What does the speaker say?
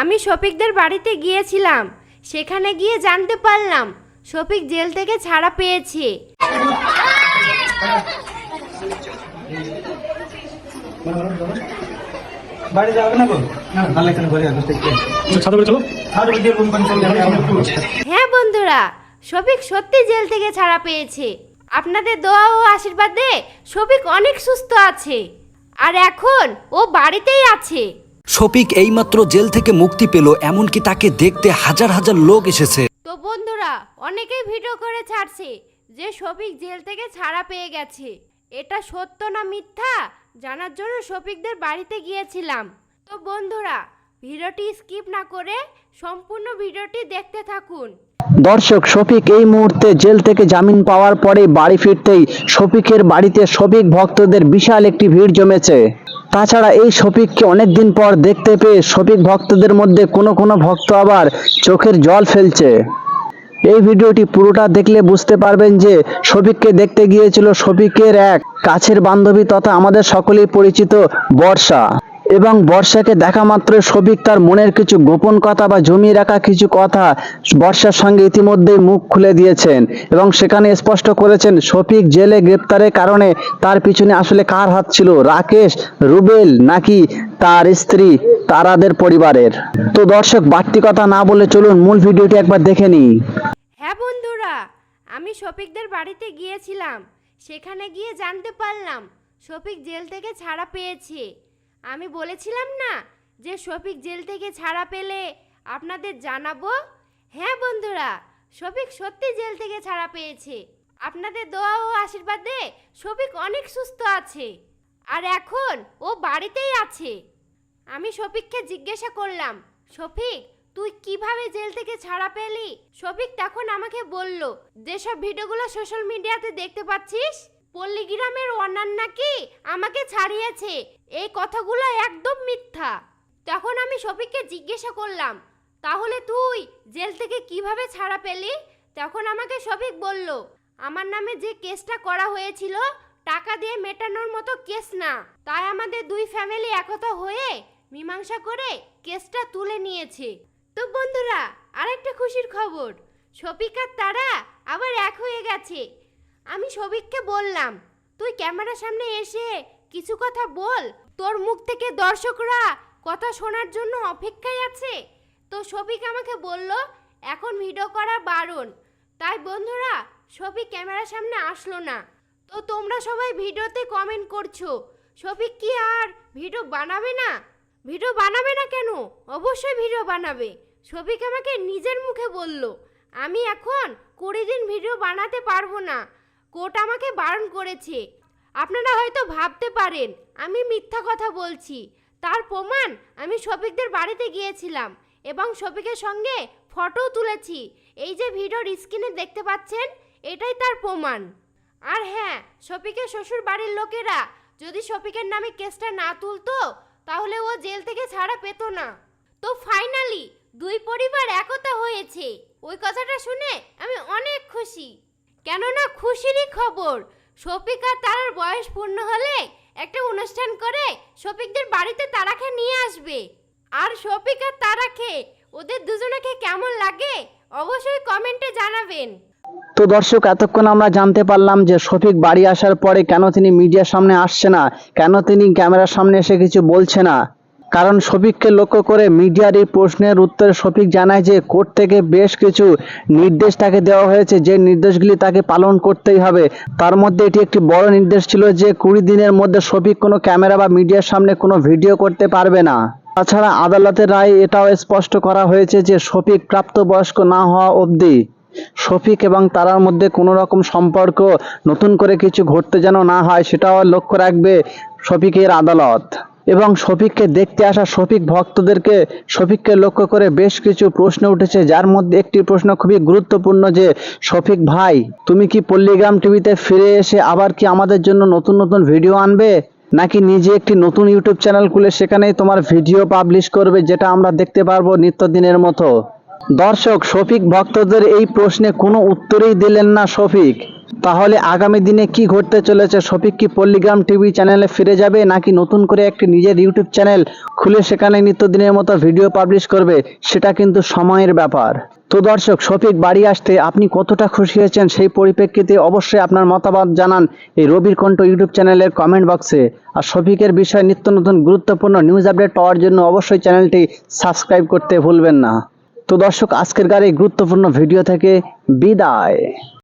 আমি শফিকদের বাড়িতে গিয়েছিলাম। সেখানে গিয়ে জানতে পারলাম শফিক জেল থেকে ছাড়া পেয়েছে। বাড়ি যাবে না হ্যাঁ বন্ধুরা শফিক সত্যি জেল থেকে ছাড়া পেয়েছে। আপনাদের দোয়া ও আশীর্বাদে শফিক অনেক সুস্থ আছে। আর এখন ও বাড়িতেই আছে। শফিক এইমাত্র জেল থেকে মুক্তি পেল, এমনকি তাকে দেখতে হাজার হাজার লোক এসেছে। তো বন্ধুরা, অনেকেই ভিডিও করে ছাড়ছে যে শফিক জেল থেকে ছাড়া পেয়ে গেছে। এটা সত্য না মিথ্যা? জানার জন্য শফিকদের বাড়িতে গিয়েছিলাম। তো বন্ধুরা ভিডিওটি স্কিপ না করে সম্পূর্ণ ভিডিওটি দেখতে থাকুন। দর্শক, শফিক এই মুহূর্তে জেল থেকে জামিন পাওয়ার পরে বাড়ি ফিরতেই শফিকের বাড়িতে শফিক ভক্তদের বিশাল একটি ভিড় জমেছে। তাছাড়া এই শফিককে অনেকদিন পর দেখতে পেয়ে শফিক ভক্তদের মধ্যে কোনো কোনো ভক্ত আবার চোখের জল ফেলছে। এই ভিডিওটি পুরোটা দেখলে বুঝতে পারবেন যে শফিককে দেখতে গিয়েছিল শফিকের এক কাছের বান্ধবী তথা আমাদের সকলেই পরিচিত বর্ষা। এবং বর্ষাকে দেখা মাত্র শফিক তার মনের কিছু গোপন কথা বা জমিয়ে রাখা কিছু কথা বর্ষার সঙ্গে ইতিমধ্যেই মুখ খুলে দিয়েছেন এবং সেখানে স্পষ্ট করেছেন শফিক জেলে গ্রেপ্তারের কারণে তার পিছনে আসলে কার হাত ছিল? রাকেশ, রুবেল নাকি তার স্ত্রী তারাদের পরিবারের? তো দর্শক, বাড়তি কথা না বলে চলুন মূল ভিডিওটি একবার দেখে নিই। হ্যাঁ বন্ধুরা, আমি শফিকদের বাড়িতে গিয়েছিলাম। সেখানে গিয়ে জানতে পারলাম শফিক জেল থেকে ছাড়া পেয়েছে। আমি বলেছিলাম না যে শফিক জেল থেকে ছাড়া পেলে আপনাদের জানাব? হ্যাঁ বন্ধুরা, শফিক সত্যি জেল থেকে ছাড়া পেয়েছে। আপনাদের দোয়া ও আশীর্বাদে শফিক অনেক সুস্থ আছে। আর এখন ও বাড়িতেই আছে। আমি শফিককে জিজ্ঞাসা করলাম, শফিক, তুই কীভাবে জেল থেকে ছাড়া পেলি? শফিক তখন আমাকে বলল, যেসব ভিডিওগুলো সোশ্যাল মিডিয়াতে দেখতে পাচ্ছিস, পল্লীগ্রামের অন্যান্য নাকি আমাকে ছাড়িয়েছে। এই কথাগুলো একদম মিথ্যা। তখন আমি শফিককে জিজ্ঞাসা করলাম, তাহলে তুই জেল থেকে কীভাবে ছাড়া পেলি? তখন আমাকে শফিক বলল, আমার নামে যে কেসটা করা হয়েছিল, টাকা দিয়ে মেটানোর মতো কেস না। তাই আমাদের দুই ফ্যামিলি একতা হয়ে মীমাংসা করে কেসটা তুলে নিয়েছে। তো বন্ধুরা, আরেকটা খুশির খবর, শফিক আর তারা আবার এক হয়ে গেছে। আমি শফিককে বললাম, তুই ক্যামেরার সামনে এসে কিছু কথা বল। তোর মুখ থেকে দর্শকরা কথা শোনার জন্য অপেক্ষায় আছে। তো শফিক আমাকে বলল, এখন ভিডিও করা বারণ। তাই বন্ধুরা, শফিক ক্যামেরার সামনে আসলো না। তো তোমরা সবাই ভিডিওতে কমেন্ট করছ, শফিক কি আর ভিডিও বানাবে না? ভিডিও বানাবে না কেন? অবশ্যই ভিডিও বানাবে। শফিক আমাকে নিজের মুখে বলল, আমি এখন কুড়ি দিন ভিডিও বানাতে পারব না। কোর্ট আমাকে বারণ করেছে। আপনারা হয়তো ভাবতে পারেন, আমি মিথ্যা কথা বলছি। তার প্রমাণ আমি শফিকদের বাড়িতে গিয়েছিলাম এবং শফিকের সঙ্গে ফটোও তুলেছি। এই যে ভিডিওর স্ক্রিনে দেখতে পাচ্ছেন, এটাই তার প্রমাণ। আর হ্যাঁ শফিকের শ্বশুর বাড়ির লোকেরা যদি শফিকের নামে কেসটা না তুলতো, তাহলে ও জেল থেকে ছাড়া পেত না। তো ফাইনালি দুই পরিবার একতা হয়েছে। ওই কথাটা শুনে আমি অনেক খুশি। কেননা খুশিরই খবর শফিক আর তারার বয়স পূর্ণ হলে একটা অনুষ্ঠান করে শফিকদের বাড়িতে তারাকে নিয়ে আসবে। আর শফিক আর তারাকে, ওদের দুজনকে কেমন লাগে অবশ্যই কমেন্টে জানাবেন। তো দর্শক, এতক্ষণ আমরা জানতে পারলাম যে শফিক বাড়ি আসার পরে কেন তিনি মিডিয়ার সামনে আসছে না, কেন তিনি ক্যামেরার সামনে এসে কিছু বলছে না। কারণ শফিককে লক্ষ্য করে মিডিয়ার এই প্রশ্নের উত্তরে শফিক জানায় যে কোর্ট থেকে বেশ কিছু নির্দেশ তাকে দেওয়া হয়েছে। যে নির্দেশগুলি তাকে পালন করতেই হবে। তার মধ্যে এটি একটি বড় নির্দেশ ছিল যে কুড়ি দিনের মধ্যে শফিক কোনো ক্যামেরা বা মিডিয়ার সামনে কোনো ভিডিও করতে পারবে না। তাছাড়া আদালতের রায় এটাও স্পষ্ট করা হয়েছে যে শফিক প্রাপ্তবয়স্ক না হওয়া অবধি শফিক এবং তারার মধ্যে কোনো রকম সম্পর্ক নতুন করে কিছু ঘটতে যেন না হয়, সেটাও লক্ষ্য রাখবে শফিকের আদালত। এবং শফিককে দেখতে আসা শফিক ভক্তদেরকে শফিককে লক্ষ্য করে বেশ কিছু প্রশ্ন উঠেছে, যার মধ্যে একটি প্রশ্ন খুবই গুরুত্বপূর্ণ যে, শফিক ভাই, তুমি কি পল্লীগ্রাম টিভিতে ফিরে এসে আবার কি আমাদের জন্য নতুন নতুন ভিডিও আনবে? নাকি নিজে একটি নতুন ইউটিউব চ্যানেল খুলে সেখানেই তোমার ভিডিও পাবলিশ করবে, যেটা আমরা দেখতে পারব নিত্যদিনের মতো? দর্শক, শফিক ভক্তদের এই প্রশ্নে কোনো উত্তরই দিলেন না শফিক। তাহলে আগামী দিনে কি ঘটতে চলেছে? শফিক কি পল্লিগ্রাম টিভি চ্যানেলে ফিরে যাবে নাকি নতুন করে একটি নিজের ইউটিউব চ্যানেল খুলে সেখানে নিত্যদিনের মতো ভিডিও পাবলিশ করবে? সেটা কিন্তু সময়ের ব্যাপার। তো দর্শক, শফিক বাড়ি আসতে আপনি কতটা খুশি হয়েছেন সেই পরিপ্রেক্ষিতে অবশ্যই আপনার মতামত জানান এই রবির কণ্ঠ ইউটিউব চ্যানেলের কমেন্ট বক্সে। আর শফিকের বিষয়ে নিত্য নতুন গুরুত্বপূর্ণ নিউজ আপডেট পাওয়ার জন্য অবশ্যই চ্যানেলটি সাবস্ক্রাইব করতে ভুলবেন না। তো দর্শক আজকের গাড়ি গুরুত্বপূর্ণ ভিডিও থেকে বিদায়।